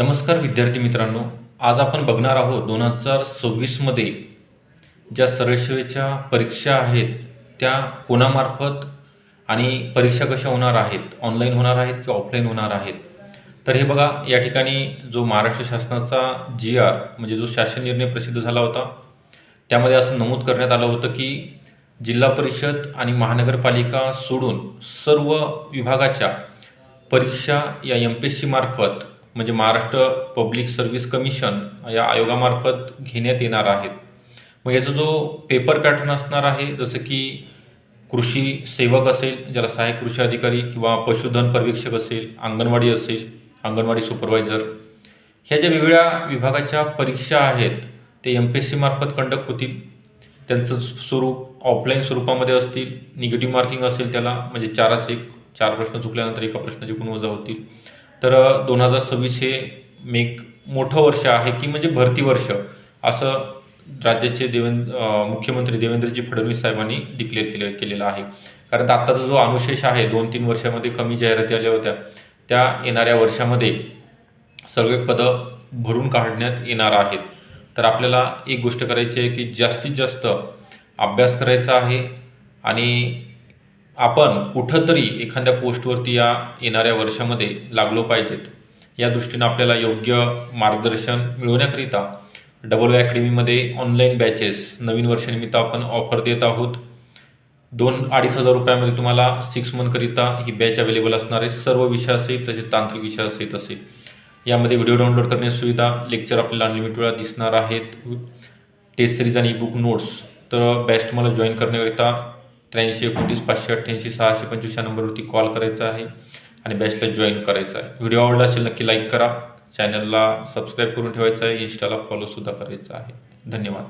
नमस्कार विद्यार्थी मित्रांनो आज आपण बघणार आहोत दोन हजार सव्वीसमध्ये ज्या सरळसेवेच्या परीक्षा आहेत त्या कोणामार्फत आणि परीक्षा कशा होणार आहेत ऑनलाईन होणार आहेत की ऑफलाईन होणार आहेत? तर हे बघा या ठिकाणी जो महाराष्ट्र शासनाचा जी आर म्हणजे जो शासन निर्णय प्रसिद्ध झाला होता त्यामध्ये असं नमूद करण्यात आलं होतं की जिल्हा परिषद आणि महानगरपालिका सोडून सर्व विभागाच्या परीक्षा या एम पी एस सीमार्फत म्हणजे महाराष्ट्र पब्लिक सर्व्हिस कमिशन या आयोगामार्फत घेण्यात येणार आहेत. मग याचा जो पेपर पॅटर्न असणार आहे जसं की कृषी सेवक असेल ज्याला सहाय्यक कृषी अधिकारी किंवा पशुधन पर्यवेक्षक असेल अंगणवाडी असेल अंगणवाडी सुपरवायझर ह्या ज्या वेगवेगळ्या विभागाच्या परीक्षा आहेत ते एम पी एस सीमार्फत कंडक्ट होतील. त्यांचं स्वरूप ऑफलाईन स्वरूपामध्ये असतील निगेटिव्ह मार्किंग असेल त्याला म्हणजे चारास एक चार प्रश्न चुकल्यानंतर एका प्रश्नाची गुणवजा होतील. तर दोन हजार सव्वीस हे मेक मोठं वर्ष आहे की म्हणजे भरती वर्ष असं राज्याचे देवेंद्र मुख्यमंत्री देवेंद्रजी फडणवीस साहेबांनी डिक्लेअर केले केलेलं आहे. कारण आत्ताचा जो अनुशेष आहे दोन तीन वर्षामध्ये कमी जाहिराती आल्या होत्या. त्या येणाऱ्या वर्षामध्ये सर्व पदं भरून काढण्यात येणार आहेत. तर आपल्याला एक गोष्ट करायची आहे की जास्तीत जास्त अभ्यास करायचा आहे आणि आपण कुठंतरी एखाद्या पोस्टवरती या येणाऱ्या वर्षामध्ये लागलो पाहिजेत. या दृष्टीनं आपल्याला योग्य मार्गदर्शन मिळवण्याकरिता डबल अकॅडमीमध्ये ऑनलाईन बॅचेस नवीन वर्षानिमित्त आपण ऑफर देत आहोत. दोन अडीच हजार रुपयामध्ये तुम्हाला सिक्स मंथकरिता ही बॅच अवेलेबल असणार आहे. सर्व विषय असेल तसेच तांत्रिक विषय असेल तसे. यामध्ये व्हिडिओ डाउनलोड करण्याची सुविधा लेक्चर आपल्याला अनलिमिटेड वेळा दिसणार आहेत. टेस्ट सिरीज आणि बुक नोट्स तर बॅच तुम्हाला जॉईन करण्याकरिता त्र्याऐंशी एकोणतीस पाचशे अठ्ठ्याऐंशी सहाशे पंचवीस या नंबरवरती कॉल करायचा आहे आणि बॅचला जॉईन करायचं आहे. व्हिडिओ आवडला असेल नक्की लाईक करा. चॅनलला सबस्क्राईब करून ठेवायचं आहे. इंस्टाला फॉलोसुद्धा करायचं आहे. धन्यवाद.